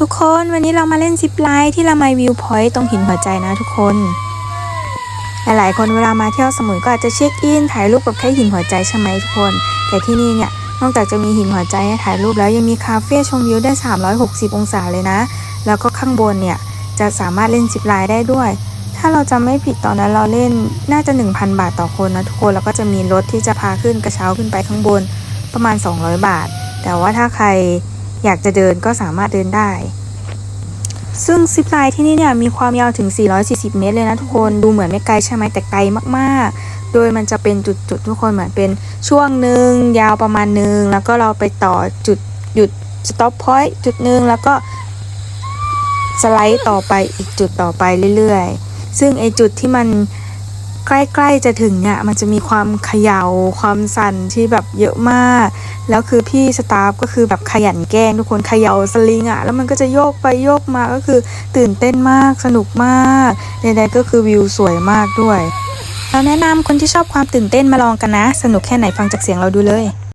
ทุกคนวันนี้เรามาเล่นซิปไลน์ที่ละไมวิวพอยต์ตรงหินหัวใจนะทุกคน หลายๆคนเวลามาเที่ยวสมุยก็อาจจะเช็คอินถ่ายรูปกับแค่หินหัวใจใช่ไหมทุกคน แต่ที่นี่เนี่ยนอกจากจะมีหินหัวใจให้ถ่ายรูปแล้วยังมีคาเฟ่ชมวิวได้ 360 องศาเลยนะ แล้วก็ข้างบนเนี่ยจะสามารถเล่นซิปไลน์ได้ด้วย ถ้าเราจำไม่ผิดตอนนั้นเราเล่นน่าจะ 1,000 บาทต่อคนนะทุกคนแล้วก็จะมีรถที่จะพาขึ้นกระเช้าขึ้นไปข้างบนประมาณ 200 บาท แต่ว่าถ้าใคร อยากจะเดินก็สามารถเดินได้ ซึ่งซิปไลน์ที่นี่เนี่ยมีความยาวถึง 440 เมตรเลยนะทุกคนดูเหมือนไม่ไกลใช่ไหมแต่ไกลมากๆ โดยมันจะเป็นจุดๆทุกคนเหมือนเป็นช่วงหนึ่งยาวประมาณหนึ่งแล้วก็เราไปต่อจุดหยุด stop point จุดหนึ่งแล้วก็สไลด์ต่อไปอีกจุดต่อไปเรื่อยๆ ซึ่งไอจุดที่มัน ใกล้ๆจะถึงเนี่ยมันจะมีความเขยา่าความสั่นที่แบบเยอะมาก แล้วคือพี่สตาฟก็คือแบบขยันแกล้งทุกคนเขย่าสลิงอะ่ะแล้วมันก็จะโยกไปโยกมาก็คือตื่นเต้นมากสนุกมากใดๆก็คือวิวสวยมากด้วย เราแนะนำคนที่ชอบความตื่นเต้นมาลองกันนะ สนุกแค่ไหนฟังจากเสียงเราดูเลย